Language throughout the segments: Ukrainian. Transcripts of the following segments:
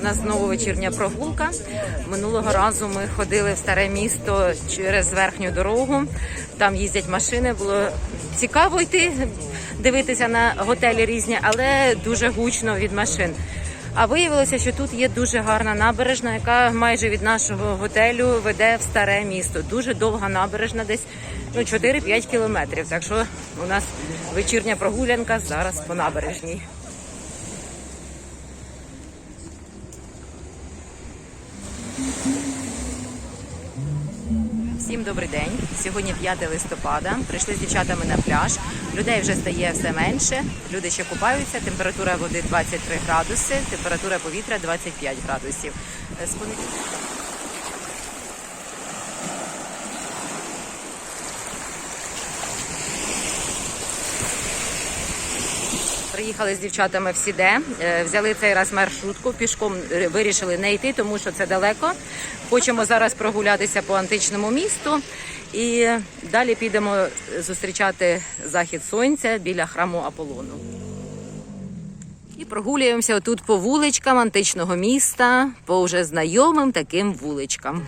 У нас знову вечірня прогулка. Минулого разу ми ходили в старе місто через верхню дорогу. Там їздять машини. Було цікаво йти, дивитися на готелі різні, але дуже гучно від машин. А виявилося, що тут є дуже гарна набережна, яка майже від нашого готелю веде в старе місто. Дуже довга набережна, десь ну 4-5 кілометрів. Так що у нас вечірня прогулянка зараз по набережній. Всім добрий день. Сьогодні 5 листопада. Прийшли з дівчатами на пляж. Людей вже стає все менше. Люди ще купаються. Температура води 23 градуси, температура повітря 25 градусів. Е, Приїхали з дівчатами в Сіде, е, взяли цей раз маршрутку, пішком е, вирішили не йти, тому що це далеко. Хочемо зараз прогулятися по античному місту і далі підемо зустрічати захід сонця біля храму Аполлону. І прогулюємося отут по вуличкам античного міста, по вже знайомим таким вуличкам.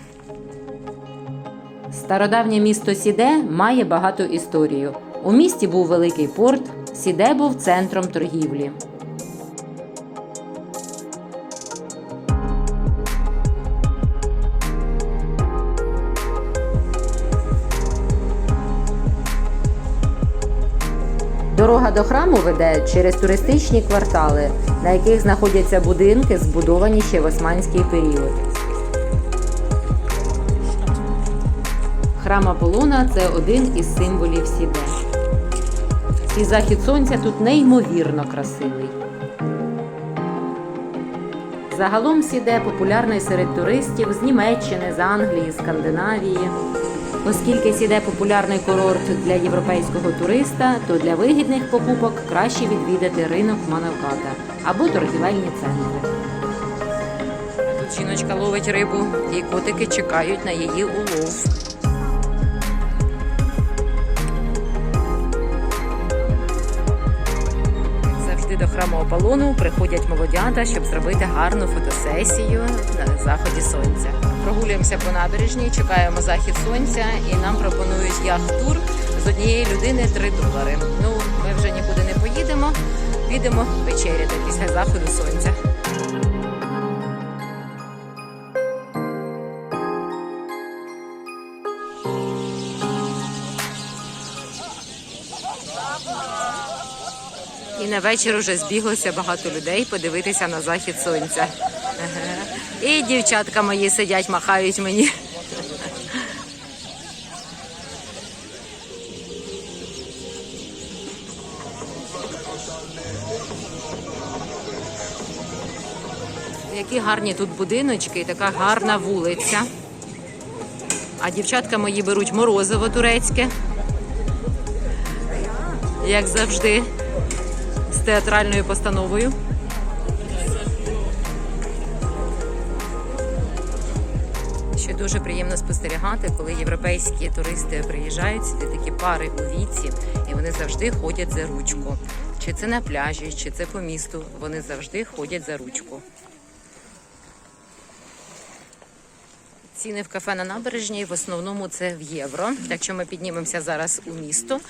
Стародавнє місто Сіде має багату історію. У місті був великий порт, Сіде був центром торгівлі. Дорога до храму веде через туристичні квартали, на яких знаходяться будинки, збудовані ще в османський період. Храм Аполлона – це один із символів Сіде. І захід сонця тут неймовірно красивий. Загалом Сіде популярний серед туристів з Німеччини, з Англії, Скандинавії. Оскільки Сіде популярний курорт для європейського туриста, то для вигідних покупок краще відвідати ринок Манавката або торгівельні центри. Тут жіночка ловить рибу, і котики чекають на її улов. Храму Аполлону приходять молодята, щоб зробити гарну фотосесію на заході сонця. Прогулюємося по набережній, чекаємо захід сонця, і нам пропонують яхт-тур з однієї людини 3 долари. Ну, ми вже нікуди не поїдемо. Підемо вечеряти після заходу сонця. І на вечір уже збіглося багато людей подивитися на захід сонця. І дівчатка мої сидять, махають мені. Які гарні тут будиночки, і така гарна вулиця. А дівчатка мої беруть морозиво турецьке, як завжди з театральною постановою. Ще дуже приємно спостерігати, коли європейські туристи приїжджають, сюди такі пари у віці, і вони завжди ходять за ручку. Чи це на пляжі, чи це по місту, вони завжди ходять за ручку. Ціни в кафе на набережній в основному це в євро. Так що ми піднімемося зараз у місто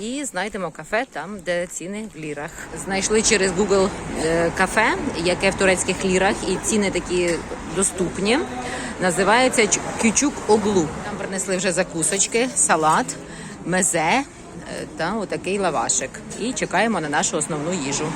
і знайдемо кафе там, де ціни в лірах. Знайшли через Google е, кафе, яке в турецьких лірах, і ціни такі доступні. Називається Кючук Оглу. Там принесли вже закусочки, салат, мезе е, та отакий лавашик. І чекаємо на нашу основну їжу.